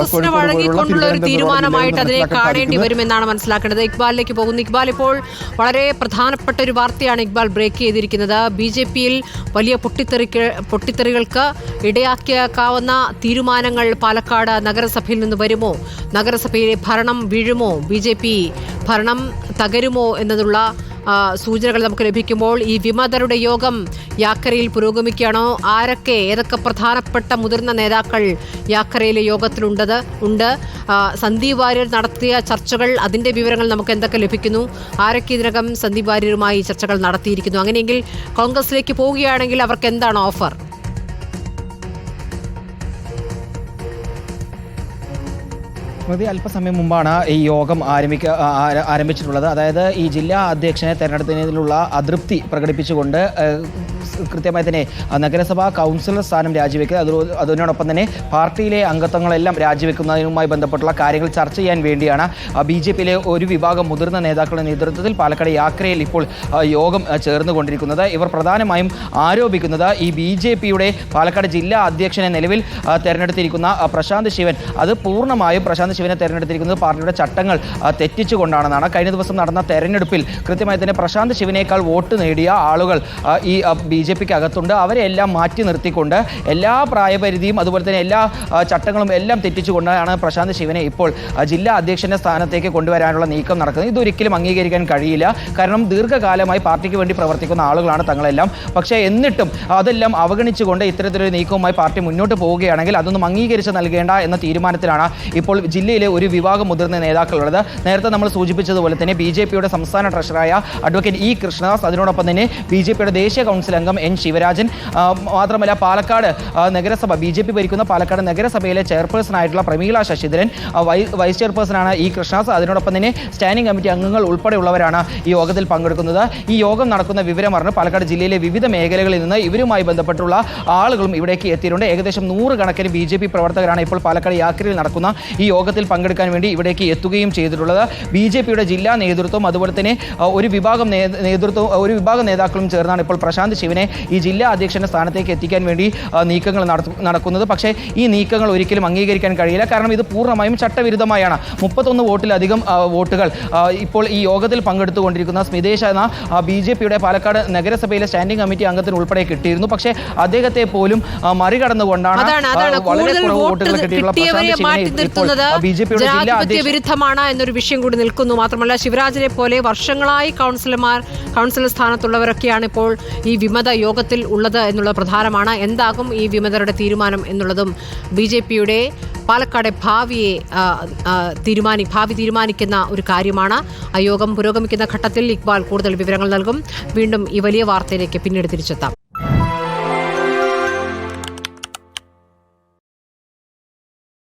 എസിന് വഴങ്ങിക്കൊണ്ടുള്ള ഒരു തീരുമാനമായിട്ട് അതിനെ കാണേണ്ടി വരുമെന്നാണ് മനസ്സിലാക്കേണ്ടത്. ഇക്ബാലിലേക്ക് പോകുന്നു. ഇക്ബാൽ ഇപ്പോൾ വളരെ പ്രധാനപ്പെട്ട ഒരു വാർത്തയാണ് ഇക്ബാൽ ബ്രേക്ക് ചെയ്തിരിക്കുന്നത്. ബി ജെ പിയിൽ വലിയ പൊട്ടിത്തെറിക്ക് പൊട്ടിത്തെറികൾക്ക് ഇടയാക്കിയേക്കാവുന്ന തീരുമാനങ്ങൾ പാലക്കാട് നഗരസഭയിൽ നിന്ന് വരുമോ? നഗരസഭയിലെ ഭരണം വീഴുമോ? ബി ജെ പി ഭരണം തകരുമോ? എന്നതുള്ള സൂചനകൾ നമുക്ക് ലഭിക്കുമ്പോൾ ഈ വിമതരുടെ യോഗം യാക്കരയിൽ പുരോഗമിക്കുകയാണോ? ആരൊക്കെ ഏതൊക്കെ പ്രധാനപ്പെട്ട മുതിർന്ന നേതാക്കൾ യാക്കരയിലെ യോഗത്തിലുണ്ടത് ഉണ്ട്? സന്ദീപ് വാര്യർ നടത്തിയ ചർച്ചകൾ അതിന്റെ വിവരങ്ങൾ നമുക്ക് എന്തൊക്കെ ലഭിക്കുന്നു? ആരൊക്കെ ഇതിനകം സന്ദീപ് വാര്യരുമായി ചർച്ചകൾ നടത്തിയിരിക്കുന്നു? അങ്ങനെയെങ്കിൽ കോൺഗ്രസിലേക്ക് പോവുകയാണെങ്കിൽ അവർക്ക് എന്താണ് ഓഫർ? സ്മൃതി അല്പസമയം മുമ്പാണ് ഈ യോഗം ആരംഭിക്ക ആരംഭിച്ചിട്ടുള്ളത്. അതായത് ഈ ജില്ലാ അധ്യക്ഷനെ തെരഞ്ഞെടുത്തതിലുള്ള അതൃപ്തി പ്രകടിപ്പിച്ചുകൊണ്ട് കൃത്യമായി തന്നെ നഗരസഭാ കൗൺസിലർ സ്ഥാനം രാജിവെക്കുക അത് അതിനോടൊപ്പം തന്നെ പാർട്ടിയിലെ അംഗത്വങ്ങളെല്ലാം രാജിവെക്കുന്നതിനുമായി ബന്ധപ്പെട്ടുള്ള കാര്യങ്ങൾ ചർച്ച ചെയ്യാൻ വേണ്ടിയാണ് ബി ജെ പിയിലെ ഒരു വിഭാഗം മുതിർന്ന നേതാക്കളുടെ നേതൃത്വത്തിൽ പാലക്കാട് യാക്രയിൽ ഇപ്പോൾ യോഗം ചേർന്നുകൊണ്ടിരിക്കുന്നത്. ഇവർ പ്രധാനമായും ആരോപിക്കുന്നത് ഈ ബി ജെ പിയുടെ പാലക്കാട് ജില്ലാ അധ്യക്ഷനെ നിലവിൽ തെരഞ്ഞെടുത്തിരിക്കുന്ന പ്രശാന്ത് ശിവൻ. അത് പൂർണമായും പ്രശാന്ത് ശിവനെ തെരഞ്ഞെടുത്തിരിക്കുന്നത് പാർട്ടിയുടെ ചട്ടങ്ങൾ തെറ്റിച്ചുകൊണ്ടാണെന്നാണ്. കഴിഞ്ഞ ദിവസം നടന്ന തെരഞ്ഞെടുപ്പിൽ കൃത്യമായി തന്നെ പ്രശാന്ത് ശിവനേക്കാൾ വോട്ട് നേടിയ ആളുകൾ ഈ ബി ജെ പിക്ക് അകത്തുണ്ട് അവരെ എല്ലാം മാറ്റി നിർത്തിക്കൊണ്ട് എല്ലാ പ്രായപരിധിയും അതുപോലെ തന്നെ എല്ലാ ചട്ടങ്ങളും എല്ലാം തെറ്റിച്ചുകൊണ്ടാണ് പ്രശാന്ത് ശിവനെ ഇപ്പോൾ ജില്ലാ അധ്യക്ഷന്റെ സ്ഥാനത്തേക്ക് കൊണ്ടുവരാനുള്ള നീക്കം നടക്കുന്നത്. ഇതൊരിക്കലും അംഗീകരിക്കാൻ കഴിയില്ല. കാരണം ദീർഘകാലമായി പാർട്ടിക്ക് വേണ്ടി പ്രവർത്തിക്കുന്ന ആളുകളാണ് തങ്ങളെല്ലാം. പക്ഷേ എന്നിട്ടും അതെല്ലാം അവഗണിച്ചുകൊണ്ട് ഇത്തരത്തിലൊരു നീക്കവുമായി പാർട്ടി മുന്നോട്ട് പോവുകയാണെങ്കിൽ അതൊന്നും അംഗീകരിച്ച് നൽകേണ്ട എന്ന തീരുമാനത്തിലാണ് ഇപ്പോൾ ജില്ലയിലെ ഒരു വിഭാഗം മുതിർന്ന നേതാക്കളുള്ളത്. നേരത്തെ നമ്മൾ സൂചിപ്പിച്ചതുപോലെ തന്നെ ബി ജെ പിയുടെ സംസ്ഥാന ട്രഷറായ അഡ്വക്കേറ്റ് ഇ കൃഷ്ണദാസ് അതിനോടൊപ്പം തന്നെ ബി ജെ പിയുടെ ദേശീയ കൗൺസിൽ അംഗം എൻ ശിവരാജൻ മാത്രമല്ല പാലക്കാട് നഗരസഭ ബി ജെ പി ഭരിക്കുന്ന പാലക്കാട് നഗരസഭയിലെ ചെയർപേഴ്സൺ ആയിട്ടുള്ള പ്രമീള ശശിധരൻ വൈസ് ചെയർപേഴ്സണാണ് ഇ കൃഷ്ണദാസ്. അതിനോടൊപ്പം തന്നെ സ്റ്റാൻഡിംഗ് കമ്മിറ്റി അംഗങ്ങൾ ഉൾപ്പെടെയുള്ളവരാണ് ഈ യോഗത്തിൽ പങ്കെടുക്കുന്നത്. ഈ യോഗം നടക്കുന്ന വിവരം അറിഞ്ഞ് പാലക്കാട് ജില്ലയിലെ വിവിധ മേഖലകളിൽ നിന്ന് ഇവരുമായി ബന്ധപ്പെട്ടുള്ള ആളുകളും ഇവിടേക്ക് എത്തിയിട്ടുണ്ട്. ഏകദേശം നൂറ് കണക്കിന് ബി ജെ പി പ്രവർത്തകരാണ് ഇപ്പോൾ പാലക്കാട് യാത്രയിൽ നടക്കുന്ന ഈ യോഗത്തിൽ പങ്കെടുക്കാൻ വേണ്ടി ഇവിടേക്ക് എത്തുകയും ചെയ്തിട്ടുള്ളത്. ബി ജെ പിയുടെ ജില്ലാ നേതൃത്വം അതുപോലെ തന്നെ ഒരു വിഭാഗം നേതൃത്വം ഒരു വിഭാഗം നേതാക്കളും ചേർന്നാണ് ഇപ്പോൾ പ്രശാന്ത് ശിവനെ ഈ ജില്ലാ അധ്യക്ഷന്റെ സ്ഥാനത്തേക്ക് എത്തിക്കാൻ വേണ്ടി നീക്കങ്ങൾ നടക്കുന്നത്. പക്ഷേ ഈ നീക്കങ്ങൾ ഒരിക്കലും അംഗീകരിക്കാൻ കഴിയില്ല. കാരണം ഇത് പൂർണമായും ചട്ടവിരുദ്ധമായാണ്. മുപ്പത്തൊന്ന് വോട്ടിലധികം വോട്ടുകൾ ഇപ്പോൾ ഈ യോഗത്തിൽ പങ്കെടുത്തുകൊണ്ടിരിക്കുന്ന സ്മിതേഷ് എന്ന ബി ജെ പിയുടെ പാലക്കാട് നഗരസഭയിലെ സ്റ്റാൻഡിംഗ് കമ്മിറ്റി അംഗത്തിന് ഉൾപ്പെടെ കിട്ടിയിരുന്നു. പക്ഷേ അദ്ദേഹത്തെ പോലും മറികടന്നുകൊണ്ടാണ് വളരെ കുറവ് വോട്ടുകൾ കിട്ടിയിട്ടുള്ള പ്രശാന്ത് ശിവനെ ഇപ്പോൾ ബി ജെ പിയുടെ ജനാധിപത്യ വിരുദ്ധമാണ് എന്നൊരു വിഷയം കൂടി നിൽക്കുന്നു. മാത്രമല്ല ശിവരാജിനെ പോലെ വർഷങ്ങളായി കൗൺസിലർമാർ കൗൺസിലർ സ്ഥാനത്തുള്ളവരൊക്കെയാണ് ഇപ്പോൾ ഈ വിമത യോഗത്തിൽ ഉള്ളത് എന്നുള്ളത് പ്രധാനമാണ്. എന്താകും ഈ വിമതരുടെ തീരുമാനം എന്നുള്ളതും ബി ജെ പിയുടെ പാലക്കാട് ഭാവിയെ തീരുമാനി ഭാവി തീരുമാനിക്കുന്ന ഒരു കാര്യമാണ്. ആ യോഗം പുരോഗമിക്കുന്ന ഘട്ടത്തിൽ ഇക്ബാൽ കൂടുതൽ വിവരങ്ങൾ നൽകും. വീണ്ടും ഈ വലിയ വാർത്തയിലേക്ക് പിന്നീട് തിരിച്ചെത്താം.